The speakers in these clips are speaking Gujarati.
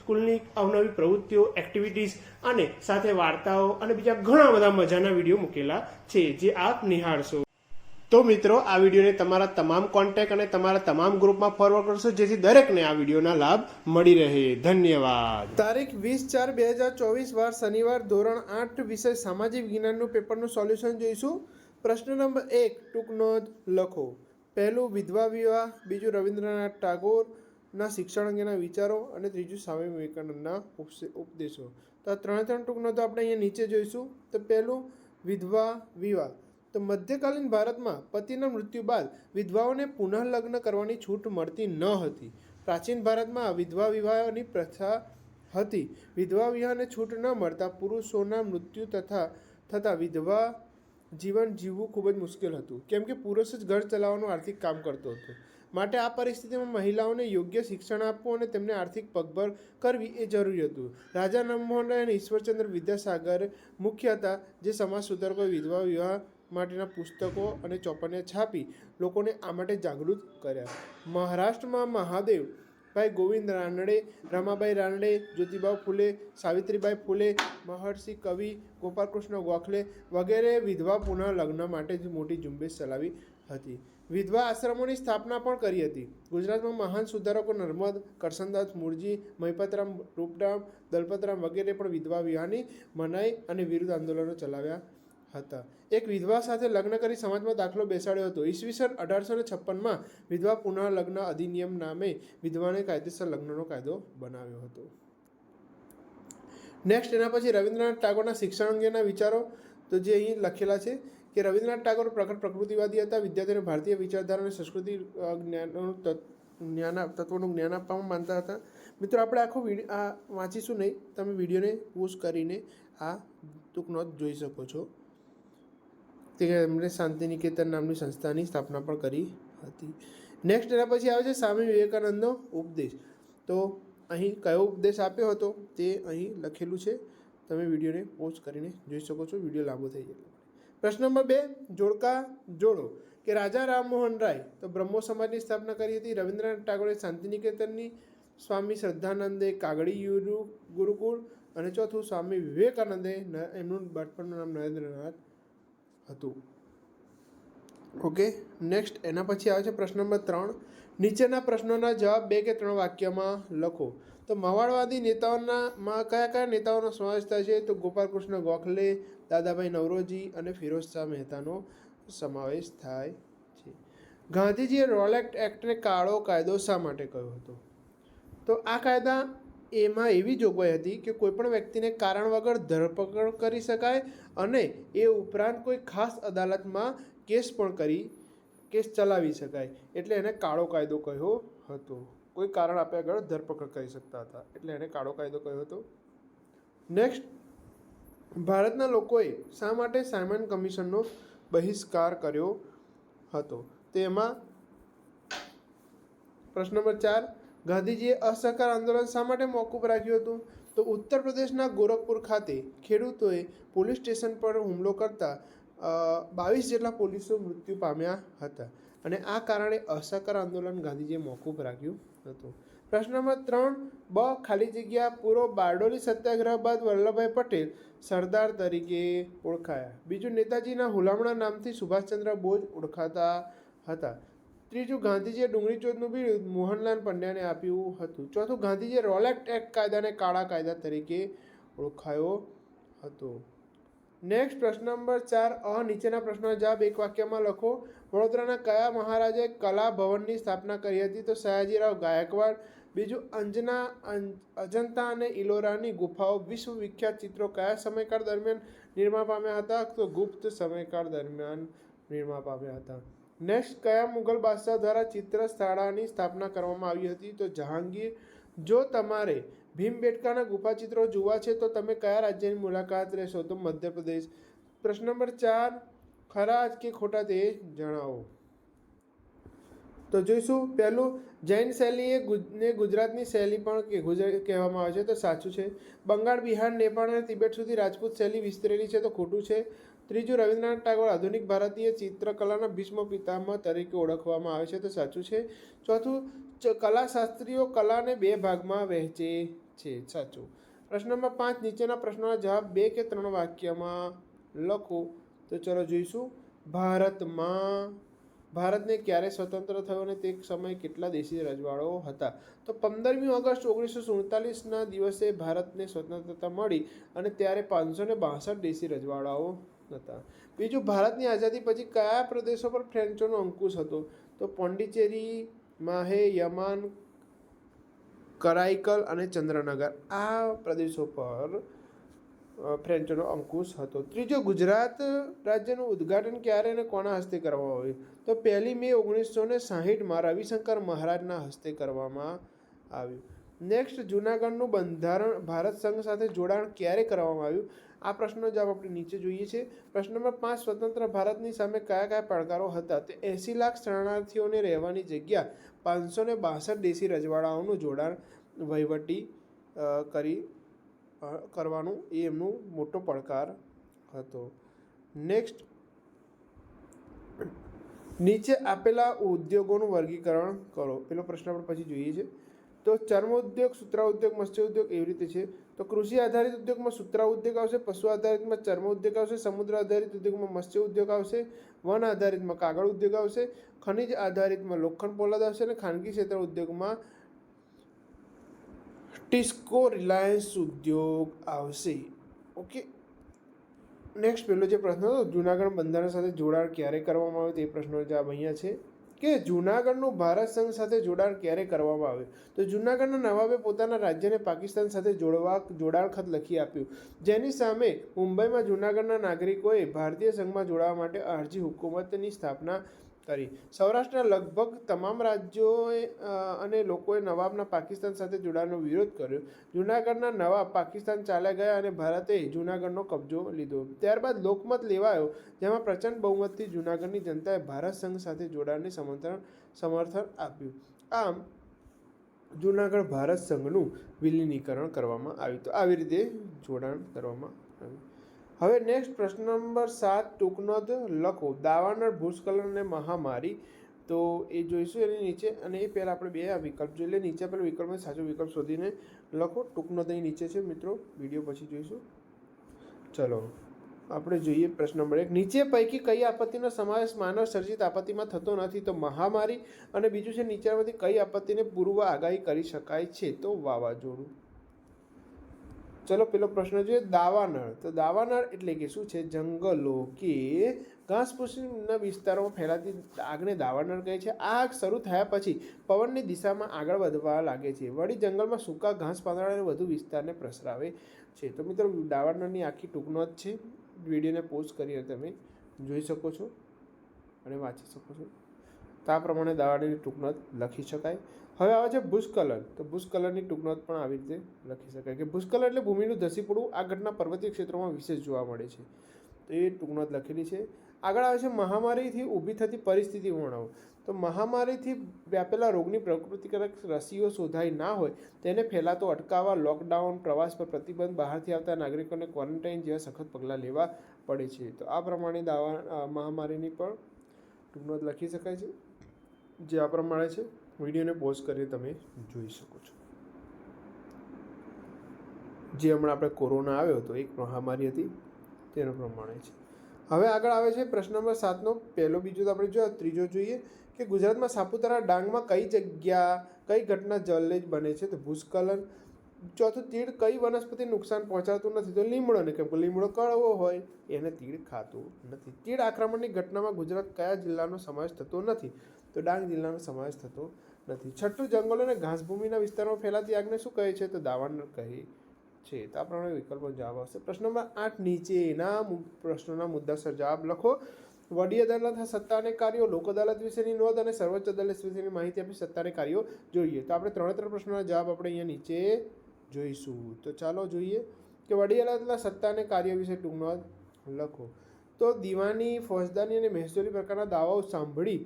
સ્કૂલની અવનવી પ્રવૃત્તિઓ એક્ટિવિટીઝ અને સાથે વાર્તાઓ અને બીજા ઘણા બધા મજાના વીડિયો મૂકેલા છે, જે આપ નિહાળશો. તો મિત્રો, આ વિડીયોને તમારા તમામ કોન્ટેક્ટ અને તમારા તમામ ગ્રુપમાં ફોરવર્ડ કરશો, જેથી દરેકને આ વિડીયોના લાભ મળી રહે. ધન્યવાદ. તારીખ વીસ ચાર બે હજાર ચોવીસ, વાર શનિવાર, ધોરણ આઠ, વિષય સામાજિક વિજ્ઞાનનું પેપરનું સોલ્યુશન જોઈશું. પ્રશ્ન નંબર એક, ટૂંક નોંધ લખો. પહેલું વિધવા વિવાહ, બીજું રવિન્દ્રનાથ ટાગોરના શિક્ષણ અંગેના વિચારો અને ત્રીજું સ્વામી વિવેકાનંદના ઉપદેશો. તો આ ત્રણે ત્રણ ટૂંકનો તો આપણે અહીંયા નીચે જોઈશું. તો પહેલું, વિધવા, વિવાહ. તો મધ્યકાલીન ભારતમાં પતિના મૃત્યુ બાદ વિધવાઓને પુનઃલગ્ન કરવાની છૂટ મળતી ન હતી. પ્રાચીન ભારતમાં વિધવા વિવાહની પ્રથા હતી. વિધવા વિવાહને છૂટ ન મળતા પુરુષોના મૃત્યુ તથા, થતાં વિધવા જીવન જીવવું ખૂબ જ મુશ્કેલ હતું. કેમ કે પુરુષ જ ઘર ચલાવવાનું આર્થિક કામ કરતો હતો. માટે આ પરિસ્થિતિમાં મહિલાઓને યોગ્ય શિક્ષણ આપવું અને તેમને આર્થિક પગભર કરવી એ જરૂરી હતું. રાજા રામમોહન રાય અને ઈશ્વરચંદ્ર વિદ્યાસાગર મુખ્ય હતા, જે સમાજ સુધારકો, વિધવા વિવાહ માટેના પુસ્તકો અને ચોપડિયા છાપી લોકોને આ માટે જાગૃત કર્યા. મહારાષ્ટ્રમાં મહાદેવ ભાઈ ગોવિંદ રાનડે, રમાબાઈ રાનડે જ્યોતિબા ફૂલે, સાવિત્રીબાઈ ફૂલે, મહર્ષિ કવિ ગોપાલકૃષ્ણ ગોખલે વગેરે વિધવા પુનઃ લગ્ન માટે જ મોટી ઝુંબેશ ચલાવી હતી. વિધવા આશ્રમોની સ્થાપના પણ કરી હતી. ગુજરાતમાં મહાન સુધારકો નર્મદ કરસનદાસ મુરજી મહિપતરામ રૂપરામ દલપતરામ વગેરે પણ વિધવા વિવાહની મનાઈ અને વિરુદ્ધ આંદોલનો ચલાવ્યા હતા. એક વિધવા સાથે લગ્ન કરી સમાજમાં દાખલો બેસાડ્યો હતો. ઈસવીસન અઢારસો ને છપ્પનમાં વિધવા પુનઃ લગ્ન અધિનિયમ નામે વિધવાને કાયદેસર લગ્નનો કાયદો બનાવ્યો હતો. નેક્સ્ટ એના પછી રવિન્દ્રનાથ ટાગોરના શિક્ષણ અંગેના વિચારો તો જે અહીં લખેલા છે કે રવિન્દ્રનાથ ટાગોર પ્રખર પ્રકૃતિવાદી હતા, વિદ્યાર્થીઓને ભારતીય વિચારધારા અને સંસ્કૃતિ જ્ઞાનનું જ્ઞાન તત્વોનું જ્ઞાન આપવામાં માનતા હતા. મિત્રો, આપણે આખો આ વાંચીશું નહીં, તમે વિડીયોને પોઝ કરીને આ ટૂંકનો જોઈ શકો છો. તે એમણે શાંતિ નિકેતન નામની સંસ્થાની સ્થાપના પણ કરી હતી. નેક્સ્ટ એના પછી આવે છે સ્વામી વિવેકાનંદનો ઉપદેશ. તો અહીં કયો ઉપદેશ આપ્યો હતો તે અહીં લખેલું છે. તમે વિડીયોને પોઝ કરીને જોઈ શકો છો. વીડિયો લાંબો થઈ જાય. પ્રશ્ન નંબર બે, જોડકા જોડો. કે રાજા રામમોહન રાય તો બ્રહ્મો સમાજની સ્થાપના કરી હતી રવિન્દ્રનાથ ટાગોરે શાંતિનિકેતનની સ્વામી શ્રદ્ધાનંદે કાગડી યુરુ ગુરુકુળ અને ચોથું સ્વામી વિવેકાનંદે એમનું બાળપણનું નામ નરેન્દ્રનાથ હતું. ઓકે નેક્સ્ટ એના પછી આવે છે પ્રશ્ન નંબર ત્રણ. નીચેના પ્રશ્નોના જવાબ બે કે ત્રણ વાક્યમાં લખો. તો મવાડવાદી નેતાઓનામાં કયા કયા નેતાઓનો સમાવેશ થાય છે? તો ગોપાલકૃષ્ણ ગોખલે, દાદાભાઈ નવરોજી અને ફિરોઝ શાહ મહેતાનો સમાવેશ થાય છે. ગાંધીજીએ રોલેક્ટ એક્ટને કાળો કાયદો શા માટે કહ્યો હતો? તો આ કાયદા એમાં એવી જોગવાઈ હતી કે કોઈપણ વ્યક્તિને કારણ વગર ધરપકડ કરી શકાય અને એ ઉપરાંત કોઈ ખાસ અદાલતમાં કેસ પણ કરી, કેસ ચલાવી શકાય. એટલે એને કાળો કાયદો કહ્યો હતો. કોઈ કારણ આપ્યા આગળ ધરપકડ કરી શકતા હતા. એટલે એને કાળો કાયદો કહ્યો હતો. નેક્સ્ટ ભારતના લોકોએ શા માટે સાયમન કમિશનનો બહિષ્કાર કર્યો હતો? તેમાં પ્રશ્ન નંબર ચાર, ગાંધીજીએ અસહકાર આંદોલન શા માટે મોકૂફ રાખ્યું હતું? તો ઉત્તર પ્રદેશના ગોરખપુર ખાતે ખેડૂતોએ પોલીસ સ્ટેશન પર હુમલો કરતા બાવીસ જેટલા પોલીસો મૃત્યુ પામ્યા હતા. અને આ કારણે અસહકાર આંદોલન ગાંધીજીએ મોકૂફ રાખ્યું હતું. પ્રશ્ન નંબર ત્રણ, બ, ખાલી જગ્યા પૂરો બારડોલી સત્યાગ્રહ બાદ વલ્લભભાઈ પટેલ સરદાર તરીકે ઓળખાયા. બીજું, નેતાજીના હુલામણા નામથી સુભાષચંદ્ર બોઝ ઓળખાતા હતા. ત્રીજું, ગાંધીજીએ ડુંગળી ચોથનું બિરુદ મોહનલાલ પંડ્યાને આપ્યું હતું. ચોથું, ગાંધીજીએ રોલેક્ટ એક્ટ કાયદાને કાળા કાયદા તરીકે ઓળખાયો હતો. નેક્સ્ટ પ્રશ્ન નંબર ચાર, અ, નીચેના પ્રશ્નનો જવાબ એક વાક્યમાં લખો. વડોદરાના કયા મહારાજે કલા ભવનની સ્થાપના કરી હતી? તો સયાજીરાવ ગાયકવાડ, બીજું અંજના અજંતા અને ઇલોરાની ગુફાઓ વિશ્વ વિખ્યાત ચિત્રો કયા સમયકાળ દરમિયાન નિર્માણ પામ્યા હતા? તો ગુપ્ત સમયકાળ દરમિયાન નિર્માણ પામ્યા હતા. નેક્સ્ટ કયા મુઘલ બાદશાહ દ્વારા ચિત્ર શાળાની સ્થાપના કરવામાં આવી હતી? તો જહાંગીર જો તમારે ભીમબેટકાના ગુફાચિત્રો જોવા છે, તો તમે કયા રાજ્યની મુલાકાત લેશો? તો મધ્યપ્રદેશ. પ્રશ્ન નંબર ચાર, ખરા કે ખોટા તે જણાવો? તો જોઈશું. પહેલું, જૈન શૈલી એ ગુજરાતની શૈલી પણ કહેવામાં આવે છે, તો સાચું છે. બંગાળ, બિહાર, નેપાળ અને તિબેટ સુધી રાજપૂત શૈલી વિસ્તરેલી છે, તો ખોટું છે. ત્રીજું, રવિન્દ્રનાથ ટાગોર આધુનિક ભારતીય ચિત્રકલાના ભીષ્મ પિતામહ તરીકે ઓળખવામાં આવે છે. તો સાચું છે? ચોથું કલાશાસ્ત્રીઓ કલાને બે ભાગમાં વહેંચે છે. સાચું. પ્રશ્ન નંબર પાંચ, નીચેના પ્રશ્નોના જવાબ બે કે ત્રણ વાક્યમાં લખો. તો ચલો જોઈશું. ભારતમાં, ભારતને ક્યારે સ્વતંત્ર થયો અને તે સમયે કેટલા દેશી રજવાડાઓ હતા? તો પંદરમી ઓગસ્ટ ઓગણીસો સુડતાલીસના દિવસે ભારતને સ્વતંત્રતા મળી અને ત્યારે પાંચસો ને બાસઠ દેશી રજવાડાઓ હતા બીજું, ભારતની આઝાદી પછી કયા પ્રદેશો પર ફ્રેન્ચોનો અંકુશ હતો? તો પોંડિચેરી, માહે, યમાન કરાઈકલ અને ચંદ્રનગર. આ પ્રદેશો પર ફ્રેન્ચોનો અંકુશ હતો. ત્રીજો, ગુજરાત રાજ્યનું ઉદ્ઘાટન ક્યારે અને કોના હસ્તે કરવામાં આવ્યું? તો પહેલી મે ઓગણીસો ને સાહીઠમાં રવિશંકર મહારાજના હસ્તે કરવામાં આવ્યું. નેક્સ્ટ, જૂનાગઢનું બંધારણ ભારત સંઘ સાથે જોડાણ ક્યારે કરવામાં આવ્યું? આ પ્રશ્નનો જવાબ આપણે નીચે જોઈએ છે. પ્રશ્ન નંબર પાંચ, સ્વતંત્ર ભારતની સામે કયા કયા પડકારો હતા? તે એંસી લાખ શરણાર્થીઓને રહેવાની જગ્યા પાંચસો ને બાસઠ દેશી રજવાડાઓનું જોડાણ વહીવટી કરી કરવાનું એ એમનું મોટો પડકાર હતો. નેક્સ્ટ. નીચે આપેલા ઉદ્યોગોનું વર્ગીકરણ કરો. પેલો પ્રશ્ન આપણે પછી જોઈએ છે. તો ચર્મ ઉદ્યોગ સૂત્રા ઉદ્યોગ મત્સ્ય ઉદ્યોગ એવી રીતે છે. તો કૃષિ આધારિત ઉદ્યોગમાં સૂત્રા ઉદ્યોગ આવશે, પશુ આધારિતમાં ચર્મ ઉદ્યોગ આવશે, સમુદ્ર આધારિત ઉદ્યોગમાં મત્સ્ય ઉદ્યોગ આવશે, વન આધારિતમાં કાગળ ઉદ્યોગ આવશે, ખનિજ આધારિતમાં લોખંડ પોલાદ આવશે અને ખાનગી ક્ષેત્ર ઉદ્યોગમાં ટિસ્કો રિલાયન્સ ઉદ્યોગ આવશે. ઓકે. નેક્સ્ટ પહેલો જે પ્રશ્ન હતો, જૂનાગઢ બંધારણ સાથે જોડાણ ક્યારે કરવામાં આવ્યું તે પ્રશ્નનો જવાબ અહીંયા છે. કે જૂનાગઢનું ભારત સંઘ સાથે જોડાણ ક્યારે કરવામાં આવ્યું? તો જૂનાગઢના નવાબે પોતાના રાજ્યને પાકિસ્તાન સાથે જોડવા, જોડાણ ખત લખી આપ્યું. જેની સામે મુંબઈમાં જૂનાગઢના નાગરિકોએ ભારતીય સંઘમાં જોડાવા માટે અરજી, હુકુમતની સ્થાપના કરી. સૌરાષ્ટ્રના લગભગ તમામ રાજ્યોએ અને લોકોએ નવાબના પાકિસ્તાન સાથે જોડાણનો વિરોધ કર્યો. જૂનાગઢના નવાબ પાકિસ્તાન ચાલ્યા ગયા અને ભારતે જૂનાગઢનો કબજો લીધો. ત્યારબાદ લોકમત લેવાયો, જેમાં પ્રચંડ બહુમતથી જૂનાગઢની જનતાએ ભારત સંઘ સાથે જોડાણને સમર્થન સમર્થન આપ્યું. આમ, જૂનાગઢ ભારત સંઘનું વિલીનીકરણ કરવામાં આવ્યું. તો આવી રીતે જોડાણ કરવામાં આવ્યું. હવે નેક્સ્ટ પ્રશ્ન નંબર સાત ટૂંકનોંધ લખો. દાવાનળ ભૂસ્ખલન અને મહામારી. તો એ જોઈશું એની નીચે અને એ પહેલાં આપણે બે આ વિકલ્પ જોઈ લે નીચે આપણે વિકલ્પમાં સાચો વિકલ્પ શોધીને લખો. ટૂંકનોંધ અહીં નીચે છે મિત્રો. વીડિયો પછી જોઈશું. ચલો, આપણે જોઈએ પ્રશ્ન નંબર એક. નીચે પૈકી કઈ આપત્તિનો સમાવેશ માનવ સર્જિત આપત્તિમાં થતો નથી, તો મહામારી. અને બીજું છે નીચેમાંથી કઈ આપત્તિને પૂર્વ આગાહી કરી શકાય છે? તો વાવાઝોડું. ચલો, પેલો પ્રશ્ન જોઈએ દાવાનળ. તો દાવાનળ એટલે કે શું છે? જંગલો કે ઘાસપૂસના વિસ્તારોમાં ફેલાતી આગને દાવાનળ કહે છે. આ આગ શરૂ થયા પછી પવનની દિશામાં આગળ વધવા લાગે છે. વળી જંગલમાં સૂકા ઘાસ પાંદડાને વધુ વિસ્તારને પ્રસરાવે છે. તો મિત્રો, દાવાનળની આખી ટૂંકનોંધ છે. વિડીયોને પોઝ કરીને તમે જોઈ શકો છો અને વાંચી શકો છો. તો પ્રમાણે દાવાની ટૂંકનોંધ લખી શકાય. હવે આવે છે ભૂસ્ખલન, તો ભૂસ્ખલનની ટૂંકનોંધ પણ આવી રીતે લખી શકાય કે ભૂસ્ખલન એટલે ભૂમિનું ધસી પડવું આ ઘટના પર્વતીય ક્ષેત્રોમાં વિશેષ જોવા મળે છે. તો એ ટૂંકનોંધ લખેલી છે. આગળ આવે છે મહામારીથી ઊભી થતી પરિસ્થિતિ વર્ણવો. તો મહામારીથી વ્યાપેલા રોગની પ્રકૃતિકારક રસીઓ શોધાઈ ના હોય તેને ફેલાતો અટકાવવા લોકડાઉન પ્રવાસ પર પ્રતિબંધ બહારથી આવતા નાગરિકોને ક્વોરન્ટાઇન જેવા સખત પગલાં લેવા પડે છે. તો આ પ્રમાણે દાવા મહામારીની પણ ટૂંકનોંધ લખી શકાય છે. જે આ પ્રમાણે છે, વિડીયોને પોઝ કરી તમે જોઈ શકો છો. જે હમણાં આપણે કોરોના આવ્યો હતો, એક મહામારી હતી, તેનો પ્રમાણે છે. હવે આગળ આવે છે પ્રશ્ન નંબર સાતનો. પહેલો બીજો તો આપણે જો ત્રીજો જોઈએ કે ગુજરાતમાં સાપુતારા ડાંગમાં કઈ જગ્યા, કઈ ઘટના જલેજ બને છે? તો ભૂસ્ખલન. ચોથું, તીડ કઈ વનસ્પતિ નુકસાન પહોંચાડતું નથી? તો લીમડોને કેમ કે લીમડો કડવો હોય, એને તીડ ખાતું નથી. તીડ આક્રમણની ઘટનામાં ગુજરાત કયા જિલ્લાનો સમાવેશ થતો નથી? તો ડાંગ જિલ્લાનો સમાવેશ થતો નથી. છઠ્ઠું જંગલો અને ઘાસભૂમિના વિસ્તારમાં ફેલાતી આગને શું કહે છે? તો દાવાણ કહે છે. તો આ પ્રમાણે વિકલ્પો જવાબ આવશે. પ્રશ્ન નંબર આઠ, નીચેના પ્રશ્નોના મુદ્દાસર જવાબ લખો. વડી અદાલતના સત્તા અને કાર્યો, લોક અદાલત વિશેની નોંધ અને સર્વોચ્ચ અદાલત વિશેની માહિતી આપી સત્તા અને કાર્યો જોઈએ. તો આપણે ત્રણે ત્રણ પ્રશ્નોના જવાબ આપણે અહીંયા નીચે જોઈશું. તો ચાલો જોઈએ કે વડી અદાલતના સત્તા અને કાર્ય વિશે ટૂંક નોંધ લખો. તો દીવાની, ફોજદારી અને મહેસૂલી પ્રકારના દાવાઓ સાંભળી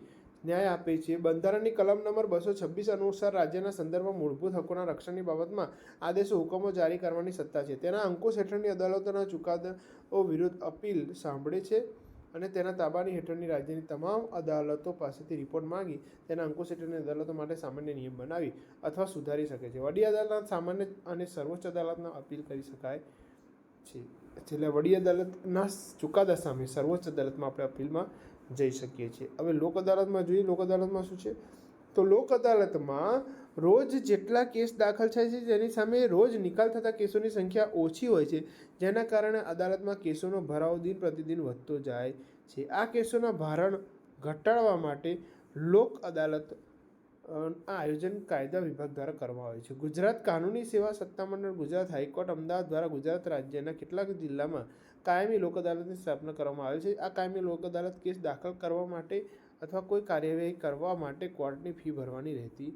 ન્યાય આપે છે. બંધારણની કલમ નંબર બસો છવ્વીસ અનુસાર રાજ્યના સંદર્ભમાં મૂળભૂત હકોના રક્ષણની બાબતમાં આદેશો, હુકમો જારી કરવાની સત્તા છે. તેના અંકુશ હેઠળની અદાલતોના ચુકાદાઓ વિરુદ્ધ અપીલ સાંભળે છે અને તેના તાબાની હેઠળની રાજ્યની તમામ અદાલતો પાસેથી રિપોર્ટ માંગી તેના અંકુશ હેઠળની અદાલતો માટે સામાન્ય નિયમ બનાવી અથવા સુધારી શકે છે. વડી અદાલત સામાન્ય અને સર્વોચ્ચ અદાલતના અપીલ કરી શકાય છે. છેલ્લે વડી અદાલતના ચુકાદા સામે સર્વોચ્ચ અદાલતમાં આપણે અપીલમાં જઈ શકીએ છીએ. હવે લોક અદાલતમાં જોઈએ, લોક અદાલતમાં શું છે? તો લોક અદાલતમાં રોજ જેટલા કેસ દાખલ થાય છે તેની સામે રોજ નિકાલ થતા કેસોની સંખ્યા ઓછી હોય છે, જેના કારણે અદાલતમાં કેસોનો ભરાવો દિન પ્રતિદિન વધતો જાય છે. આ કેસોના ભારણ ઘટાડવા માટે લોક અદાલત આ આયોજન કાયદા વિભાગ દ્વારા કરવામાં આવે છે. ગુજરાત કાનૂની સેવા સત્તામંડળ, ગુજરાત હાઈકોર્ટ, અમદાવાદ દ્વારા ગુજરાત રાજ્યના કેટલાક જિલ્લામાં કાયમી લોક અદાલતની સ્થાપના કરવામાં આવે છે. આ કાયમી લોક અદાલત કેસ દાખલ કરવા માટે અથવા કોઈ કાર્યવાહી કરવા માટે કોર્ટની ફી ભરવાની રહેતી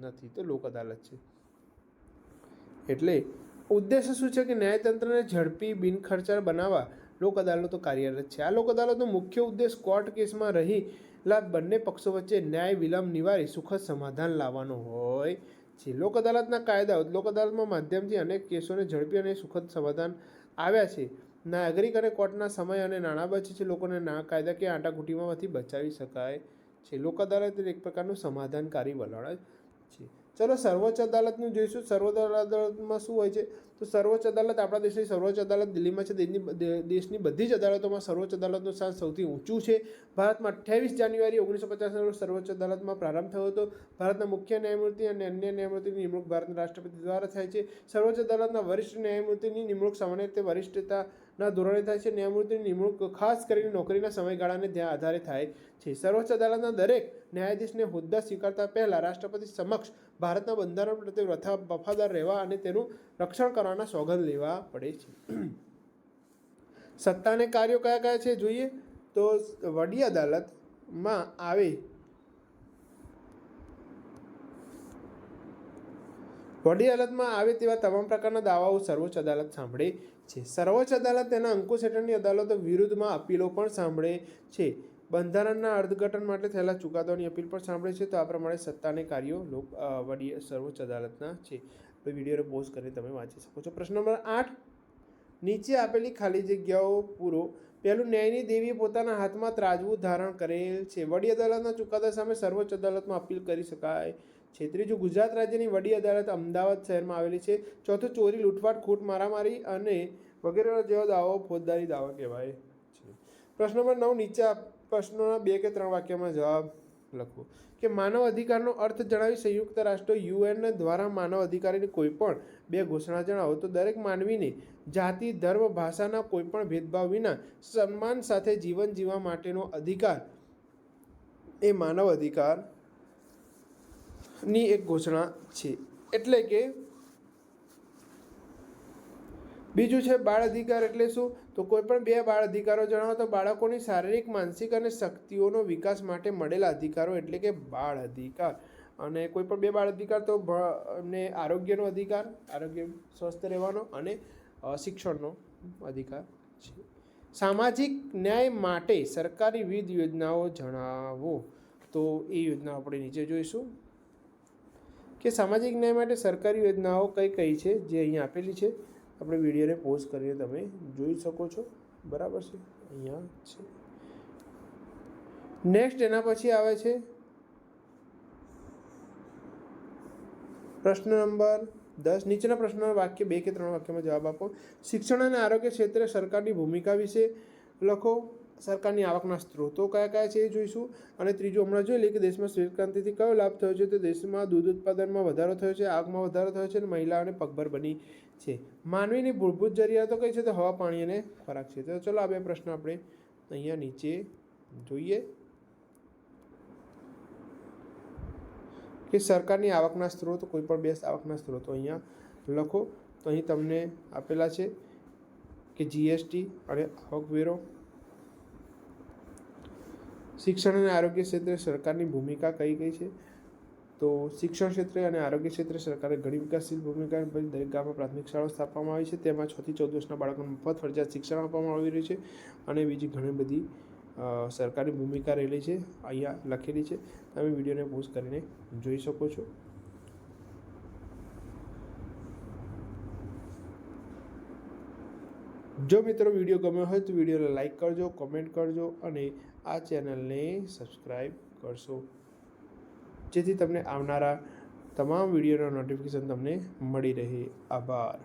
નથી. તો લોક અદાલત છે. એટલે ઉદ્દેશ્ય શું છે કે ન્યાયતંત્રને ઝડપી બિનખર્ચાળ બનાવવા? લોક અદાલતો કાર્યરત છે. આ લોક અદાલતનો મુખ્ય ઉદ્દેશ કોર્ટ કેસમાં રહેલા બંને પક્ષો વચ્ચે ન્યાય, વિલંબ, નિવારી, સુખદ સમાધાન લાવવાનો હોય. છે લોક અદાલતના કાયદાઓ લોક અદાલતમાં માધ્યમથી અનેક કેસોને ઝડપી અને સુખદ સમાધાન આવ્યા છે. નાગરિક અને કોર્ટના સમય અને નાણાં બચે છે લોકોને ના કાયદાકીય આંટાઘૂંટીમાંથી બચાવી શકાય છે. લોક અદાલત એક પ્રકારનું સમાધાનકારી વલણ છે. ચલો સર્વોચ્ચ અદાલતનું જોઈશું. સર્વોચ્ચ અદાલતમાં શું હોય છે? તો સર્વોચ્ચ અદાલત આપણા દેશની સર્વોચ્ચ અદાલત દિલ્હીમાં છે. દેશની દેશની બધી જ અદાલતોમાં સર્વોચ્ચ અદાલતનું સ્થાન સૌથી ઊંચું છે. ભારતમાં અઠ્યાવીસ જાન્યુઆરી ઓગણીસો પચાસના રોજ સર્વોચ્ચ અદાલતમાં પ્રારંભ થયો હતો. ભારતના મુખ્ય ન્યાયમૂર્તિ અને અન્ય ન્યાયમૂર્તિની નિમણૂક ભારતના રાષ્ટ્રપતિ દ્વારા થાય છે. સર્વોચ્ચ અદાલતના વરિષ્ઠ ન્યાયમૂર્તિની નિમણૂક સામાન્ય રીતે વરિષ્ઠતાના ધોરણે થાય છે. ન્યાયમૂર્તિની નિમણૂક ખાસ કરીને નોકરીના સમયગાળાને ધ્યાન આધારે થાય છે. સર્વોચ્ચ અદાલતના દરેક ન્યાયાધીશને હોદ્દા સ્વીકારતા પહેલાં રાષ્ટ્રપતિ સમક્ષ ભારતના બંધારણ પ્રત્યે વથા વફાદાર રહેવા અને તેનું રક્ષણ કરવાના સોગંદ લેવા પડે છે. સત્તાને કાર્યો કયા કયા છે જોઈએ? તો વડી અદાલતમાં આવે વડી અદાલતમાં આવે તેવા તમામ પ્રકારના દાવાઓ સર્વોચ્ચ અદાલત સાંભળે છે. સર્વોચ્ચ અદાલત તેના અંકુશ હેઠળની અદાલતો વિરુદ્ધમાં અપીલો પણ સાંભળે છે. બંધારણના અર્થઘટન માટે થયેલા ચુકાદાઓની અપીલ પણ સાંભળે છે. તો આ પ્રમાણે સત્તાને કાર્યો લોક વડી સર્વોચ્ચ અદાલતના છે. વિડીયોને પોઝ કરીને તમે વાંચી શકો છો. પ્રશ્ન નંબર આઠ. નીચે આપેલી ખાલી જગ્યાઓ પૂરો. પહેલું, ન્યાયની દેવીએ પોતાના હાથમાં ત્રાજવું ધારણ કરેલ છે. વડી અદાલતના ચુકાદા સામે સર્વોચ્ચ અદાલતમાં અપીલ કરી શકાય છે ત્રીજું ગુજરાત રાજ્યની વડી અદાલત અમદાવાદ શહેરમાં આવેલી છે, ચોથું ચોરી, લૂંટફાટ ખૂટ મારામારી અને વગેરે જેવા દાવાઓ ફોજદારી દાવા કહેવાય છે. પ્રશ્ન નંબર નવ, નીચે પ્રશ્નોના બે કે ત્રણ વાક્યમાં જવાબ લખો. કે માનવ અધિકારનો અર્થ જણાવી સંયુક્ત રાષ્ટ્ર યુએન દ્વારા માનવ અધિકારની કોઈ પણ બે ઘોષણા જણાવો તો દરેક માનવીને જાતિ, ધર્મ, ભાષાના કોઈ પણ ભેદભાવ વિના સન્માન સાથે જીવન જીવવા માટેનો અધિકાર એ માનવ અધિકાર ની એક ઘોષણા છે. એટલે કે બીજું છે બાળ અધિકાર એટલે શું? તો કોઈ પણ બે બાળ અધિકારો જણાવો તો બાળકોની શારીરિક, માનસિક અને શક્તિઓનો વિકાસ માટે મળેલા અધિકારો એટલે કે બાળ અધિકાર. અને કોઈ પણ બે બાળ અધિકાર તો ભ- ને આરોગ્યનો અધિકાર, આરોગ્ય સ્વસ્થ રહેવાનો અને શિક્ષણનો અધિકાર છે. સામાજિક ન્યાય માટે સરકારી વિવિધ યોજનાઓ જણાવો. તો એ યોજના આપણે નીચે જોઈશું. કે સામાજિક ન્યાય માટે સરકારી યોજનાઓ કઈ કઈ છે જે અહીંયા આપેલી છે? આપણે વિડીયોને પોઝ કરીને તમે જોઈ શકો છો. બરાબર છે? અહીંયા છે. નેક્સ્ટ એના પછી આવે છે પ્રશ્ન નંબર દસ. નીચેના પ્રશ્નના વાક્ય બે કે ત્રણ વાક્યમાં જવાબ આપો. શિક્ષણ અને આરોગ્ય ક્ષેત્રે સરકારની ભૂમિકા વિશે લખો. સરકારની આવકના સ્ત્રોતો કયા કયા છે એ જોઈશું. અને ત્રીજું હમણાં જોઈ લઈએ કે દેશમાં શ્વેતક્રાંતિથી કયો લાભ થયો છે તો દેશમાં દૂધ ઉત્પાદનમાં વધારો થયો છે, આગમાં વધારો થયો છે અને મહિલાઓને પગભર બની છે. માનવીની મૂળભૂત જરૂરિયાતો કઈ છે તો હવા, પાણી અને ખોરાક છે. તો ચલો આ બે પ્રશ્ન આપણે અહીંયા નીચે જોઈએ. કે સરકારની આવકના સ્ત્રોત, કોઈ પણ બે આવકના સ્ત્રોતો અહીંયા લખો. તો અહીં તમને આપેલા છે કે જીએસટી અને આવકવેરો શિક્ષણ અને આરોગ્ય ક્ષેત્રે સરકારની ભૂમિકા કઈ કઈ છે? તો શિક્ષણ ક્ષેત્રે અને આરોગ્ય ક્ષેત્રે સરકારે ઘણી વિકાસશીલ ભૂમિકા ભજવી. દરેક ગામમાં પ્રાથમિક શાળાઓ સ્થાપવામાં આવી છે. તેમાં છ થી ચૌદ વર્ષના બાળકોને મફત ફરજિયાત શિક્ષણ આપવામાં આવી રહ્યું છે અને બીજી ઘણી બધી સરકારી ભૂમિકા રહેલી છે. અહીંયા લખેલી છે. તમે વિડીયોને પોઝ કરીને જોઈ શકો છો. જો મિત્રો વીડિયો ગમ્યો હોય તો વિડીયોને લાઈક કરજો, કોમેન્ટ કરજો અને આ ચેનલને સબસ્ક્રાઈબ કરશો. જેથી તમને આવનારા તમામ વિડીયોના નોટિફિકેશન તમને મળી રહે. આભાર.